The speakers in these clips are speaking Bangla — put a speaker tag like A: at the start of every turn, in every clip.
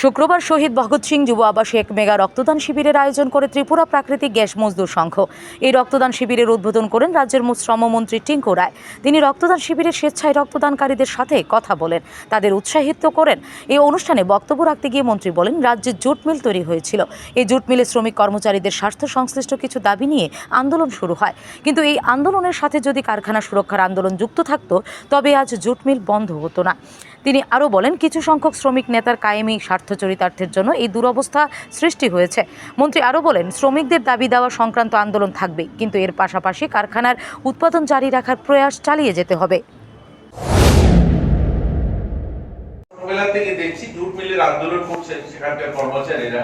A: শুক্রবার শহীদ ভগৎ সিং যুব আবাসে এক মেগা রক্তদান শিবিরের আয়োজন করে ত্রিপুরা প্রাকৃতিক গ্যাস মজদুর সংঘ। এই রক্তদান শিবিরের উদ্বোধন করেন রাজ্যের শ্রমমন্ত্রী টিঙ্কু রায়। তিনি রক্তদান শিবিরের স্বেচ্ছায় রক্তদানকারীদের সাথে কথা বলেন। তাদের উৎসাহিত করেন। এই অনুষ্ঠানে বক্তব্য রাখতে গিয়ে মন্ত্রী বলেন, রাজ্যে জুট মিল তৈরি হয়েছিল। এই জুট মিলে শ্রমিক কর্মচারীদের স্বার্থ সংশ্লিষ্ট কিছু দাবি নিয়ে আন্দোলন শুরু হয়। কিন্তু এই আন্দোলনের সাথে যদি কারখানা সুরক্ষার আন্দোলন যুক্ত থাকত, তবে আজ জুট মিল বন্ধ হতো না। তিনি আরও বলেন, কিছু সংখ্যক শ্রমিক নেতার কায়েমি স্বার্থ চরিতার্থের জন্য এই দুরবস্থা সৃষ্টি হয়েছে। মন্ত্রী আরও বলেন, শ্রমিকদের দাবি দেওয়া সংক্রান্ত আন্দোলন থাকবে কিন্তু এর পাশাপাশি কারখানার উৎপাদন জারি রাখার প্রয়াস চালিয়ে যেতে হবে।
B: ছোটবেলা থেকে দেখছি জুট মিলের আন্দোলন করছেন সেখানকার কর্মচারীরা।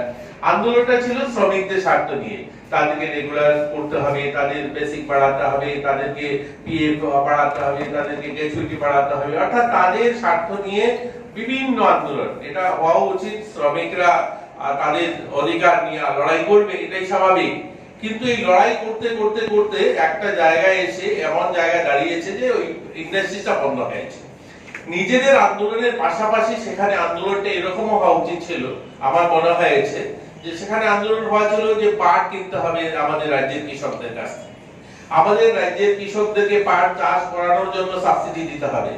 B: আন্দোলনটা ছিল শ্রমিকদের স্বার্থ নিয়ে। তাদেরকে রেগুলার করতে হবে, তাদের বেসিক বাড়াতে হবে, তাদেরকে পিএফ বাড়াতে হবে, তাদেরকে গ্র্যাচুইটি বাড়াতে হবে। অর্থাৎ তাদের স্বার্থ নিয়ে বিভিন্ন আন্দোলন। এটা হওয়া উচিত, শ্রমিকরা তাদের অধিকার নিয়ে লড়াই করবে, এটাই স্বাভাবিক। কিন্তু এই লড়াই করতে করতে করতে একটা জায়গায় এসে এমন জায়গায় দাঁড়িয়েছে যে ওই ইন্ডাস্ট্রিটা বন্ধ হয়েছে নিজেদের আন্দোলনের পাশাপাশি সেখানে আন্দোলনটা এরকমও হওয়া উচিত ছিল, আমার মনে হয়েছে, যে সেখানে আন্দোলন হওয়া ছিল যে পাট কিনতে হবে আমাদের রাজ্যের কৃষকদের কাছ থেকে। আমাদের রাজ্যের কৃষকদেরকে পাট চাষ করানোর জন্য সাবসিডি দিতে হবে।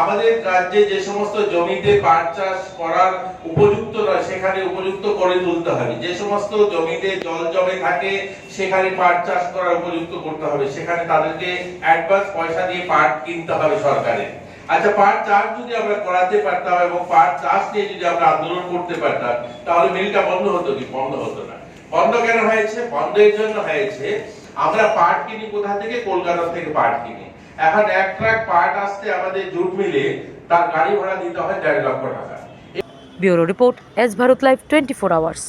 B: আমাদের রাজ্যে যে সমস্ত জমিতে পাট চাষ করার উপযুক্ত নয়, সেখানে উপযুক্ত করে তুলতে হবে। যে সমস্ত জমিতে জল জমে থাকে, সেখানে পাট চাষ করার উপযুক্ত করতে হবে। সেখানে তাদেরকে অ্যাডভান্স পয়সা দিয়ে পাট কিনতে হবে সরকারের আচ্ছা পাট চাষ যদি আমরা করাতে পারতাম এবং পাট চাষ নিয়ে যদি আমরা আন্দোলন করতে পারতাম, তাহলে মিলটা বন্ধ হতো কি? বন্ধ হতো না। বন্ধ কেন হয়েছে? বন্ধের জন্য হয়েছে, আমরা পাট কিনি কোথা থেকে? কলকাতা থেকে পাট কিনি। এখন এক ট্রাক পাট আসতে আমাদের জুট মিলে তার গাড়ি ভাড়া দিতে হয় দেড় লক্ষ টাকা।
A: Bureau report, S Bharat live twenty four hours.